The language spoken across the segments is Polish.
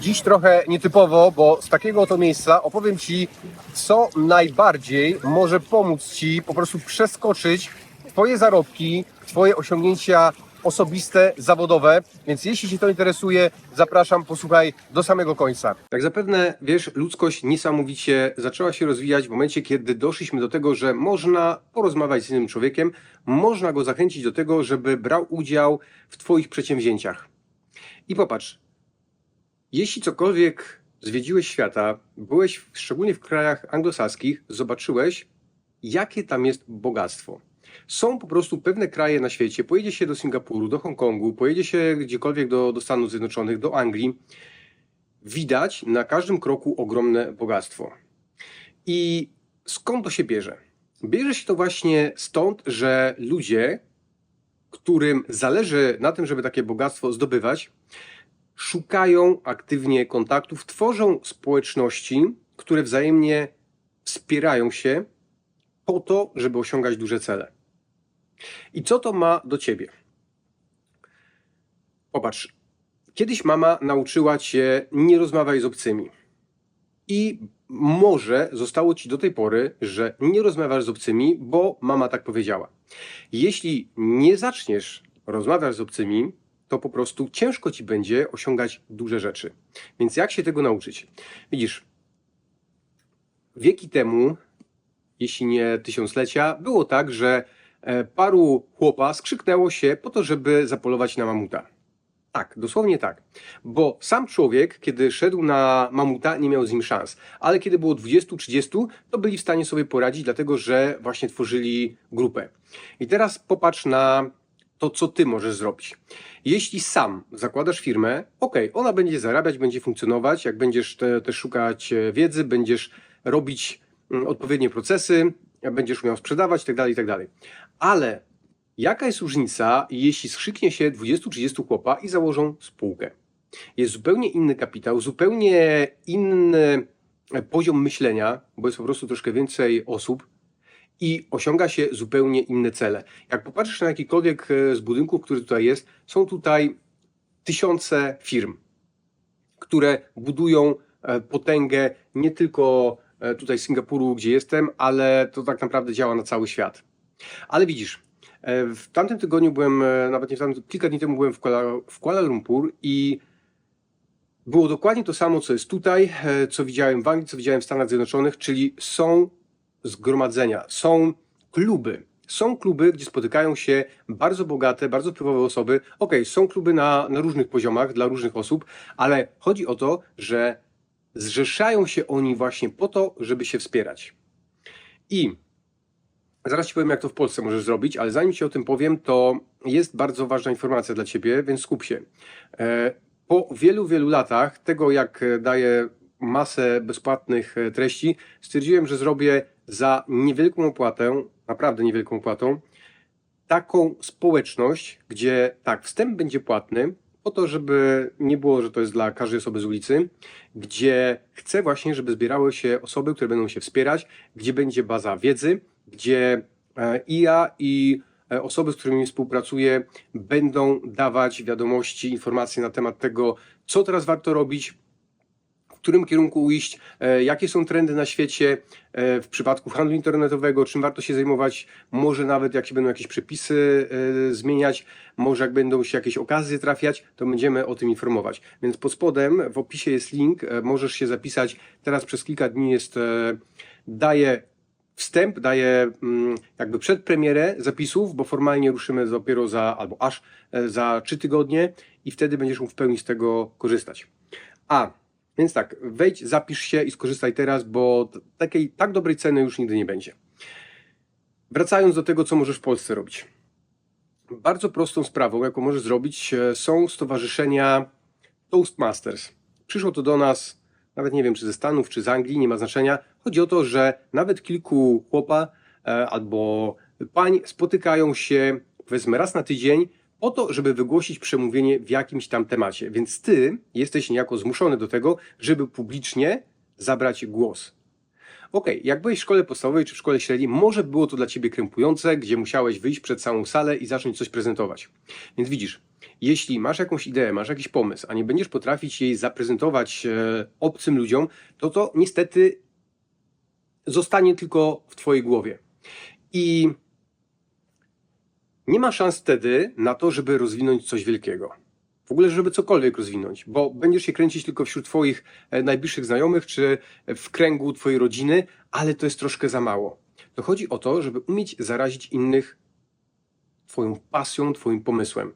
Dziś trochę nietypowo, bo z takiego oto miejsca opowiem Ci, co najbardziej może pomóc Ci po prostu przeskoczyć Twoje zarobki, Twoje osiągnięcia osobiste, zawodowe. Więc jeśli Cię to interesuje, zapraszam, posłuchaj do samego końca. Jak zapewne wiesz, ludzkość niesamowicie zaczęła się rozwijać w momencie, kiedy doszliśmy do tego, że można porozmawiać z innym człowiekiem, można go zachęcić do tego, żeby brał udział w Twoich przedsięwzięciach. I popatrz, jeśli cokolwiek zwiedziłeś świata, byłeś szczególnie w krajach anglosaskich, zobaczyłeś, jakie tam jest bogactwo. Są po prostu pewne kraje na świecie, pojedzie się do Singapuru, do Hongkongu, pojedzie się gdziekolwiek do, do Stanów Zjednoczonych, do Anglii, widać na każdym kroku ogromne bogactwo. I skąd to się bierze? Bierze się to właśnie stąd, że ludzie, którym zależy na tym, żeby takie bogactwo zdobywać, szukają aktywnie kontaktów, tworzą społeczności, które wzajemnie wspierają się po to, żeby osiągać duże cele. I co to ma do ciebie? Popatrz, kiedyś mama nauczyła cię nie rozmawiaj z obcymi. I może zostało ci do tej pory, że nie rozmawiasz z obcymi, bo mama tak powiedziała. Jeśli nie zaczniesz rozmawiać z obcymi, to po prostu ciężko ci będzie osiągać duże rzeczy. Więc jak się tego nauczyć? Widzisz, wieki temu, jeśli nie tysiąclecia, było tak, że e, paru chłopa skrzyknęło się po to, żeby zapolować na mamuta. Tak, dosłownie tak. Bo sam człowiek, kiedy szedł na mamuta, nie miał z nim szans. Ale kiedy było 20-30, to byli w stanie sobie poradzić, dlatego że właśnie tworzyli grupę. I teraz popatrz na to, co ty możesz zrobić. Jeśli sam zakładasz firmę, ok, ona będzie zarabiać, będzie funkcjonować, jak będziesz te, też szukać e, wiedzy, będziesz robić mm, odpowiednie procesy, będziesz umiał sprzedawać itd., itd. Ale jaka jest różnica, jeśli skrzyknie się 20-30 chłopa i założą spółkę? Jest zupełnie inny kapitał, zupełnie inny e, poziom myślenia, bo jest po prostu troszkę więcej osób, i osiąga się zupełnie inne cele. Jak popatrzysz na jakikolwiek e, z budynków, który tutaj jest, są tutaj tysiące firm, które budują e, potęgę nie tylko e, tutaj Singapuru, gdzie jestem, ale to tak naprawdę działa na cały świat. Ale widzisz, w tamtym tygodniu byłem, nawet nie w tamtym, kilka dni temu byłem w Kuala, w Kuala Lumpur i było dokładnie to samo, co jest tutaj, co widziałem w Anglii, co widziałem w Stanach Zjednoczonych, czyli są zgromadzenia, są kluby. Są kluby, gdzie spotykają się bardzo bogate, bardzo wpływowe osoby. Okej, są kluby na, na różnych poziomach, dla różnych osób, ale chodzi o to, że zrzeszają się oni właśnie po to, żeby się wspierać. I zaraz Ci powiem, jak to w Polsce możesz zrobić, ale zanim Ci o tym powiem, to jest bardzo ważna informacja dla Ciebie, więc skup się. E, Po wielu, wielu latach tego, jak daję masę bezpłatnych e, treści, stwierdziłem, że zrobię za niewielką opłatę, naprawdę niewielką opłatą, taką społeczność, gdzie tak, wstęp będzie płatny, po to, żeby nie było, że to jest dla każdej osoby z ulicy, gdzie chcę właśnie, żeby zbierały się osoby, które będą się wspierać, gdzie będzie baza wiedzy, gdzie e, i ja, i e, osoby, z którymi współpracuję, będą dawać wiadomości, informacje na temat tego, co teraz warto robić, którym kierunku iść, e, jakie są trendy na świecie e, w przypadku handlu internetowego, czym warto się zajmować, może nawet jak się będą jakieś przepisy e, zmieniać, może jak będą się jakieś okazje trafiać, to będziemy o tym informować. Więc pod spodem w opisie jest link, możesz się zapisać. Teraz przez kilka dni jest, e, daję wstęp, daję mm, jakby przedpremierę zapisów, bo formalnie ruszymy dopiero za, albo aż za trzy tygodnie i wtedy będziesz mógł w pełni z tego korzystać. A, więc tak, wejdź, zapisz się i skorzystaj teraz, bo takiej tak dobrej ceny już nigdy nie będzie. Wracając do tego, co możesz w Polsce robić. Bardzo prostą sprawą, jaką możesz zrobić, e, są stowarzyszenia Toastmasters. Przyszło to do nas, nawet nie wiem, czy ze Stanów, czy z Anglii, nie ma znaczenia. Chodzi o to, że nawet kilku chłopa e, albo pań spotykają się, powiedzmy, raz na tydzień po to, żeby wygłosić przemówienie w jakimś tam temacie. Więc ty jesteś niejako zmuszony do tego, żeby publicznie zabrać głos. Okej, jak byłeś w szkole podstawowej czy w szkole średniej, może było to dla ciebie krępujące, gdzie musiałeś wyjść przed całą salę i zacząć coś prezentować. Więc widzisz, jeśli masz jakąś ideę, masz jakiś pomysł, a nie będziesz potrafić jej zaprezentować e, obcym ludziom, to to niestety zostanie tylko w twojej głowie. I nie ma szans wtedy na to, żeby rozwinąć coś wielkiego. W ogóle, żeby cokolwiek rozwinąć, bo będziesz się kręcić tylko wśród Twoich e, najbliższych znajomych czy w kręgu Twojej rodziny, ale to jest troszkę za mało. To chodzi o to, żeby umieć zarazić innych Twoją pasją, Twoim pomysłem.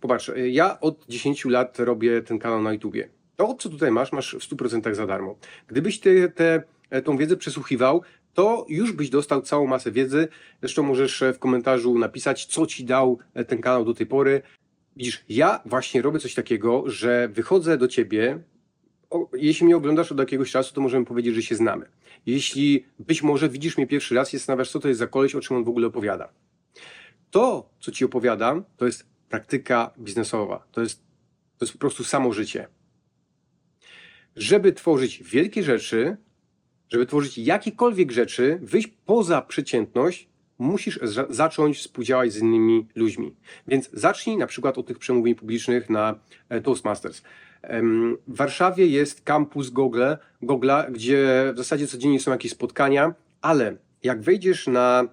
Popatrz, e, ja od 10 lat robię ten kanał na YouTubie. To, co tutaj masz, masz w 100% za darmo. Gdybyś ty te, e, tą wiedzę przesłuchiwał, to już byś dostał całą masę wiedzy. Zresztą możesz e, w komentarzu napisać, co ci dał e, ten kanał do tej pory. Widzisz, ja właśnie robię coś takiego, że wychodzę do ciebie. O, jeśli mnie oglądasz od jakiegoś czasu, to możemy powiedzieć, że się znamy. Jeśli być może widzisz mnie pierwszy raz i zastanawiasz, co to jest za koleś, o czym on w ogóle opowiada. To, co ci opowiadam, to jest praktyka biznesowa. To jest, to jest po prostu samo życie. Żeby tworzyć wielkie rzeczy, żeby tworzyć jakiekolwiek rzeczy, wyjść poza przeciętność, musisz za- zacząć współdziałać z innymi ludźmi. Więc zacznij na przykład od tych przemówień publicznych na e, Toastmasters. W Warszawie jest kampus Google, Google'a, gdzie w zasadzie codziennie są jakieś spotkania, ale jak wejdziesz na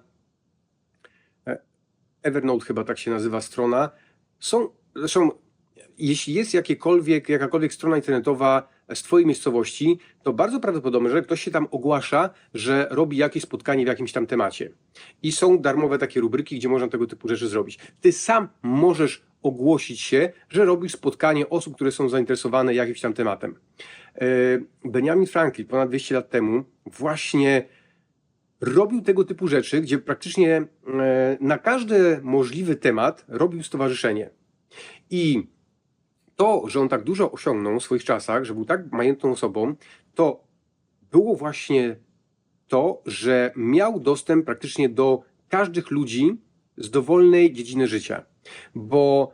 e, Evernote chyba tak się nazywa strona, są, zresztą jeśli jest jakiekolwiek, jakakolwiek strona internetowa z Twojej miejscowości, to bardzo prawdopodobne, że ktoś się tam ogłasza, że robi jakieś spotkanie w jakimś tam temacie. I są darmowe takie rubryki, gdzie można tego typu rzeczy zrobić. Ty sam możesz ogłosić się, że robisz spotkanie osób, które są zainteresowane jakimś tam tematem. E, Benjamin Franklin ponad 200 lat temu właśnie robił tego typu rzeczy, gdzie praktycznie e, na każdy możliwy temat robił stowarzyszenie. I to, że on tak dużo osiągnął w swoich czasach, że był tak majętną osobą, to było właśnie to, że miał dostęp praktycznie do każdych ludzi z dowolnej dziedziny życia. Bo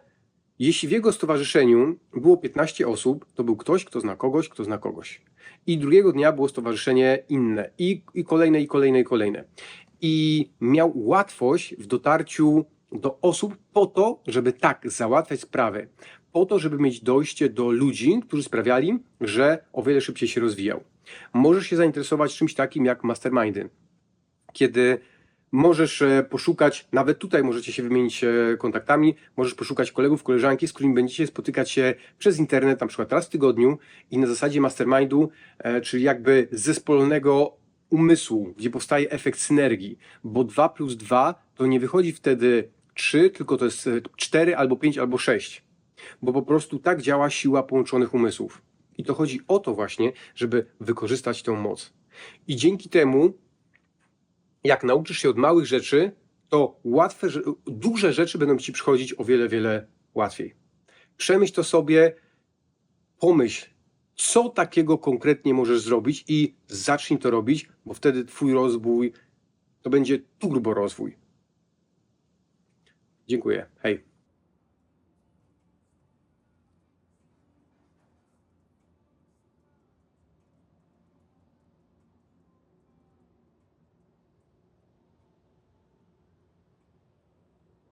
jeśli w jego stowarzyszeniu było 15 osób, to był ktoś, kto zna kogoś, kto zna kogoś. I drugiego dnia było stowarzyszenie inne, i, i kolejne, i kolejne, i kolejne. I miał łatwość w dotarciu do osób po to, żeby tak załatwiać sprawy, po to, żeby mieć dojście do ludzi, którzy sprawiali, że o wiele szybciej się rozwijał. Możesz się zainteresować czymś takim jak mastermindy, kiedy możesz e, poszukać, nawet tutaj możecie się wymienić e, kontaktami, możesz poszukać kolegów, koleżanki, z którymi będziecie spotykać się przez internet, na przykład raz w tygodniu i na zasadzie mastermindu, e, czyli jakby zespolonego umysłu, gdzie powstaje efekt synergii, bo 2 plus 2 to nie wychodzi wtedy 3, tylko to jest 4 albo 5 albo 6, bo po prostu tak działa siła połączonych umysłów. I to chodzi o to właśnie, żeby wykorzystać tę moc. I dzięki temu jak nauczysz się od małych rzeczy, to łatwe, że- duże rzeczy będą ci przychodzić o wiele, wiele łatwiej. Przemyśl to sobie, pomyśl, co takiego konkretnie możesz zrobić i zacznij to robić, bo wtedy twój rozwój to będzie turbo rozwój. Dziękuję. Hej.